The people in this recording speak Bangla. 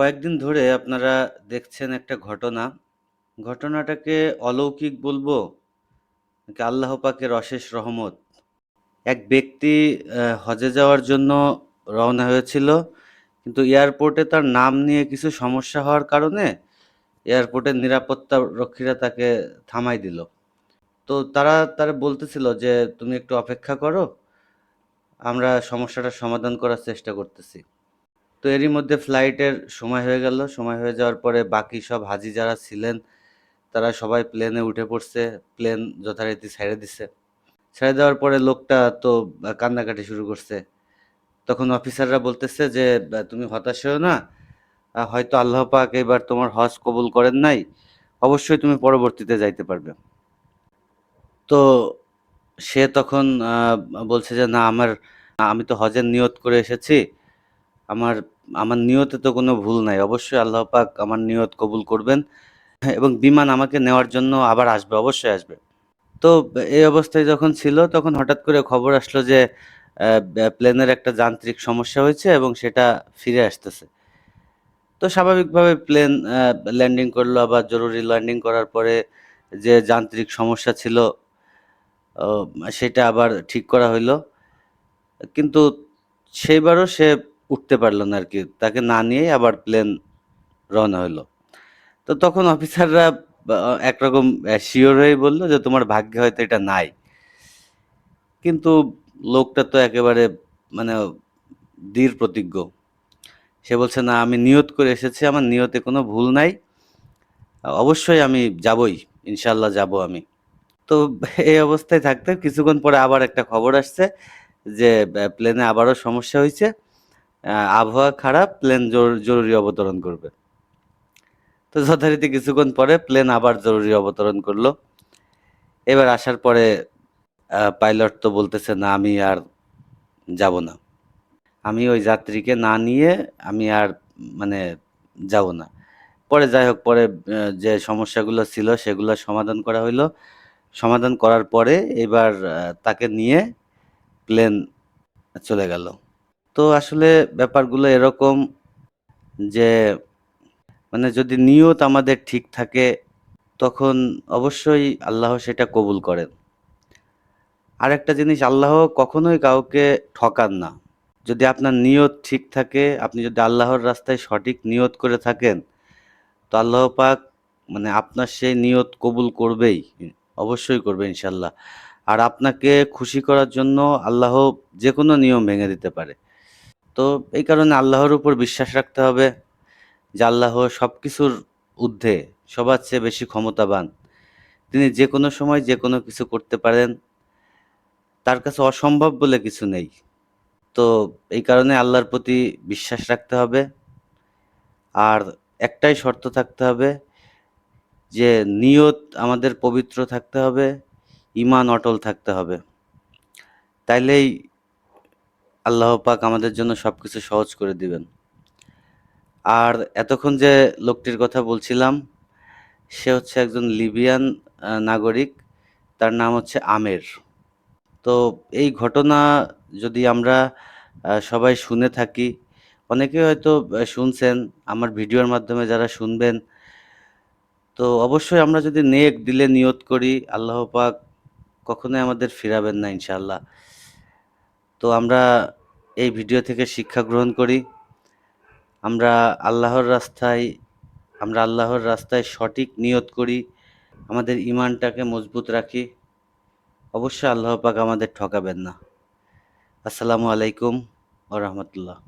কয়েকদিন ধরে আপনারা দেখছেন একটা ঘটনা। ঘটনাটাকে অলৌকিক বলব? নাকি আল্লাহ পাকের অশেষ রহমত? এক ব্যক্তি হজে যাওয়ার জন্য রওনা হয়েছিল। কিন্তু এয়ারপোর্টে তার নাম নিয়ে কিছু সমস্যা হওয়ার কারণে এয়ারপোর্টের নিরাপত্তা রক্ষীরা তাকে থামাই দিল। তো তারা তারে বলতেছিল যে, "তুমি একটু অপেক্ষা করো। আমরা সমস্যাটার সমাধান করার চেষ্টা করতেছি।" তো এরই মধ্যে ফ্লাইটের সময় হয়ে গেল। সময় হয়ে যাওয়ার পরে বাকি সব হাজি যারা ছিলেন, তারা সবাই প্লেনে উঠে পড়ছে। প্লেন যথারীতি ছেড়ে দিছে। ছেড়ে দেওয়ার পরে লোকটা তো কান্নাকাটি শুরু করছে। তখন অফিসাররা বলতেছে যে, তুমি হতাশ হইও না। হয়তো আল্লাহ পাক এবার তোমার হজ কবুল করেন নাই। অবশ্যই তুমি পরবর্তীতে যাইতে পারবে।" তো সে তখন বলছে যে, "না আমার আমি তো হজের নিয়ত করে এসেছি। আমার আমার নিয়তে তো কোনো ভুল নাই। অবশ্যই আল্লাহ পাক আমার নিয়ত কবুল করবেন এবং বিমান আমাকে নেওয়ার জন্য আবার আসবে, অবশ্যই আসবে।" তো এই অবস্থায় যখন ছিল তখন হঠাৎ করে খবর আসলো যে, প্লেনের একটা যান্ত্রিক সমস্যা হয়েছে এবং সেটা ফিরে আসতেছে। তো স্বাভাবিকভাবে প্লেন ল্যান্ডিং করল। আবার জরুরি ল্যান্ডিং করার পরে যে যান্ত্রিক সমস্যা ছিল সেটা আবার ঠিক করা হইল। কিন্তু সেইবারও সে উঠতে পারল না আর কি তাকে না নিয়েই আবার প্লেন রওনা হইল। তো তখন অফিসাররা একরকম শিওর হয়ে বলল যে, "তোমার ভাগ্যে হয়তো এটা নাই।" কিন্তু লোকটা তো একেবারে মানে দৃঢ় প্রতিজ্ঞ। সে বলছে, "না আমি নিয়ত করে এসেছি। আমার নিয়তে কোনো ভুল নাই। অবশ্যই আমি যাবই ইনশাল্লাহ যাব আমি।" তো এই অবস্থায় থাকতে কিছুক্ষণ পরে আবার একটা খবর আসছে যে, প্লেনে আবারও সমস্যা হইছে। আবহাওয়া খারাপ, প্লেন জরু জরুরি অবতরণ করবে। তো যথারীতি কিছুক্ষণ পরে প্লেন আবার জরুরি অবতরণ করল এবার আসার পরে পাইলট তো বলতেছে, "না আমি আর যাব না। আমি ওই যাত্রীকে না নিয়ে আমি আর মানে যাব না।" পরে যাই হোক পরে যে সমস্যাগুলো ছিল সেগুলো সমাধান করা হইল। সমাধান করার পরে এবার তাকে নিয়ে প্লেন চলে গেল। তো আসলে ব্যাপারগুলো এরকম যে মানে যদি নিয়ত আমাদের ঠিক থাকে তখন অবশ্যই আল্লাহ সেটা কবুল করেন। আরেকটা জিনিস আল্লাহ কখনোই কাউকে ঠকান না। যদি আপনার নিয়ত ঠিক থাকে, আপনি যদি আল্লাহর রাস্তায় সঠিক নিয়ত করে থাকেন, তো আল্লাহ পাক মানে আপনার সেই নিয়ত কবুল করবেই। অবশ্যই করবে ইনশাল্লাহ আর আপনাকে খুশি করার জন্য আল্লাহ যে কোনো নিয়ম ভেঙে দিতে পারে। তো এই কারণে আল্লাহর উপর বিশ্বাস রাখতে হবে যে আল্লাহ সব কিছুর ঊর্ধ্বে, সবার চেয়ে বেশি ক্ষমতাবান। তিনি যে কোনো সময় যে কোনো কিছু করতে পারেন। তার কাছে অসম্ভব বলে কিছু নেই। তো এই কারণে আল্লাহর প্রতি বিশ্বাস রাখতে হবে। আর একটাই শর্ত থাকতে হবে যে নিয়ত আমাদের পবিত্র থাকতে হবে, ঈমান অটল থাকতে হবে। তাইলেই আল্লাহ পাক আমাদের জন্য সব কিছু সহজ করে দিবেন। আর এতক্ষণ যে লোকটির কথা বলছিলাম, সে হচ্ছে একজন লিবিয়ান নাগরিক। তার নাম হচ্ছে আমের। তো এই ঘটনা যদি আমরা সবাই শুনে থাকি, অনেকেই হয়তো শুনছেন, আমার ভিডিওর মাধ্যমে যারা শুনবেন, তো অবশ্যই আমরা যদি নেক দিলে নিয়ত করি, আল্লাহ পাক কখনোই আমাদের ফিরাবেন না ইনশাআল্লাহ। তো আমরা এই ভিডিও থেকে শিক্ষা গ্রহণ করি। আমরা আল্লাহর রাস্তায়, আমরা আল্লাহর রাস্তায় সঠিক নিয়ত করি। আমাদের ইমানটাকে মজবুত রাখি। অবশ্যই আল্লাহ পাক আমাদের ঠকাবেন না। আসসালামু আলাইকুম ও রাহমাতুল্লাহ।